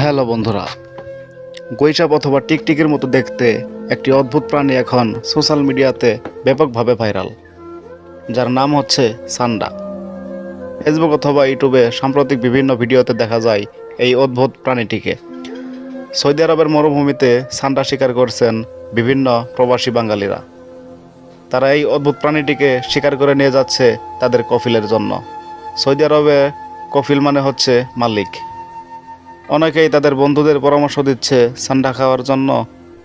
Hello বন্ধুরা গৈচাপ অথবা টিকটিকির মতো দেখতে একটি অদ্ভুত প্রাণী এখন সোশ্যাল মিডিয়াতে ব্যাপকভাবে ভাইরাল, যার নাম হচ্ছে সান্ডা। ফেসবুক অথবা ইউটিউবে সাম্প্রতিক বিভিন্ন ভিডিওতে দেখা যায় এই অদ্ভুত প্রাণীটিকে। সৌদি আরবের মরুভূমিতে সান্ডা শিকার করছেন বিভিন্ন প্রবাসী বাঙালিরা। তারা এই অদ্ভুত প্রাণীটিকে শিকার করে নিয়ে যাচ্ছে তাদের কফিলের জন্য। সৌদি আরবে কফিল মানে হচ্ছে মালিক। অনেকেই তাদের বন্ধুদের পরামর্শ দিচ্ছে সান্ডা খাওয়ার জন্য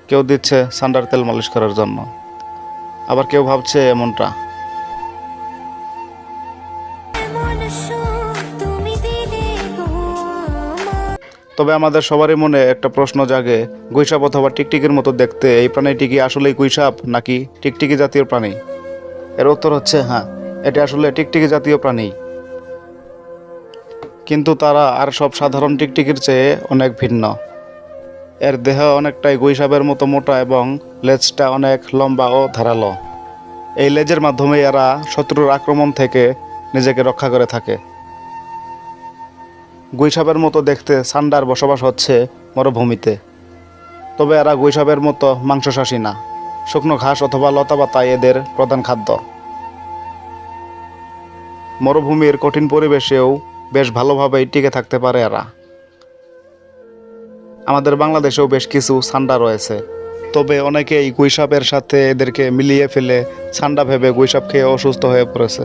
কেউ দিচ্ছে সান্ডার তেল মালিশ করার জন্য। আবার কেউ ভাবছে এমনটা। তবে আমাদের সবারই মনে একটা প্রশ্ন জাগে গুইসাপ অথবা টিকটিকির মতো দেখতে এই প্রাণীটি কি আসলেই গুইসাপ নাকি টিকটিকি জাতীয় প্রাণী? এর উত্তর হচ্ছে হ্যাঁ এটি আসলে টিকটিকি জাতীয় প্রাণী। কিন্তু তারা আর সব সাধারণ টিকটিকির চেয়ে অনেক ভিন্ন। এর দেহ অনেকটাই গুইসাপের মতো মোটা এবং লেজটা অনেক লম্বা ও ধারালো। এই লেজের মাধ্যমে এরা শত্রুর আক্রমণ থেকে নিজেকে রক্ষা করে থাকে। গুইসাপের মতো দেখতে সান্ডার বসবাস হচ্ছে মরুভূমিতে। তবে এরা গুইসাপের মতো মাংসশাসী না, শুকনো ঘাস অথবা লতাপাতা এদের প্রধান খাদ্য। মরুভূমির কঠিন পরিবেশেও বেশ ভালোভাবেই টিকে থাকতে পারে এরা। আমাদের বাংলাদেশেও বেশ কিছু সান্ডা রয়েছে। তবে অনেকেই গুইসাপের সাথে এদেরকে মিলিয়ে ফেলে সান্ডা ভেবে গুইসাপ খেয়ে অসুস্থ হয়ে পড়েছে।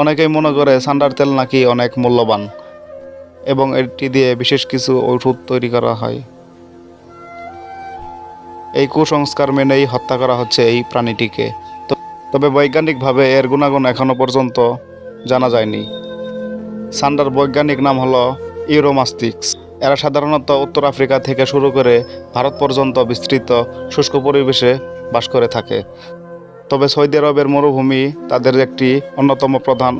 অনেকেই মনে করে সান্ডার তেল নাকি অনেক মূল্যবান, এবং এটি দিয়ে বিশেষ কিছু ওষুধ তৈরি করা হয়। এই কুসংস্কার মেনেই হত্যা করা হচ্ছে এই প্রাণীটিকে। তবে বৈজ্ঞানিকভাবে এর গুণাগুণ এখনও পর্যন্ত জানা যায়নি। সান্ডার বৈজ্ঞানিক নাম হলো ইউরোমাস্টিক্স। এরা সাধারণত উত্তর আফ্রিকা থেকে শুরু করে ভারত পর্যন্ত বিস্তৃত শুষ্ক পরিবেশে বাস করে থাকে। তবে সৌদি আরবের মরুভূমি তাদের একটি অন্যতম প্রধান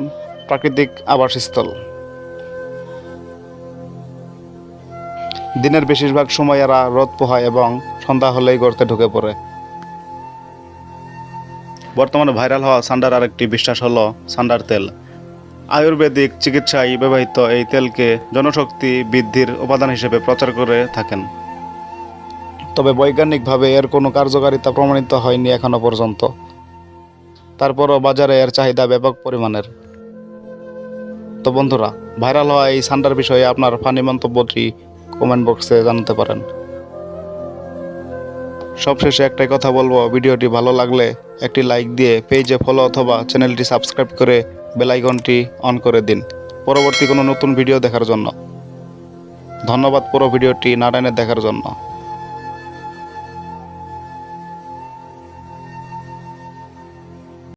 প্রাকৃতিক আবাসস্থল। দিনের বেশিরভাগ সময় এরা রোদ পোহায় এবং সন্ধ্যা হলেই গর্তে ঢুকে পড়ে। বর্তমানে ভাইরাল হওয়া সান্ডার আরেকটি বিশ্বাস হলো সান্ডার তেল। আয়ুর্বেদিক চিকিৎসায় ব্যবহৃত এই তেলকে জনশক্তি বৃদ্ধির উপাদান হিসেবে প্রচার করে থাকেন। তবে বৈজ্ঞানিকভাবে এর কোনো কার্যকারিতা প্রমাণিত হয়নি এখনও পর্যন্ত। তারপরও বাজারে এর চাহিদা ব্যাপক পরিমাণের। তো বন্ধুরা, ভাইরাল হওয়া এই সান্ডার বিষয়ে আপনার ফানি মন্তব্যটি কমেন্ট বক্সে জানাতে পারেন। সবশেষে একটাই কথা বলব, ভিডিওটি ভালো লাগলে একটি লাইক দিয়ে পেজে ফলো অথবা চ্যানেলটি সাবস্ক্রাইব করে বেল আইকনটি অন করে দিন। পরবর্তী কোনো নতুন ভিডিও দেখার জন্য। ধন্যবাদ পুরো ভিডিওটি নারায়ণের দেখার জন্য।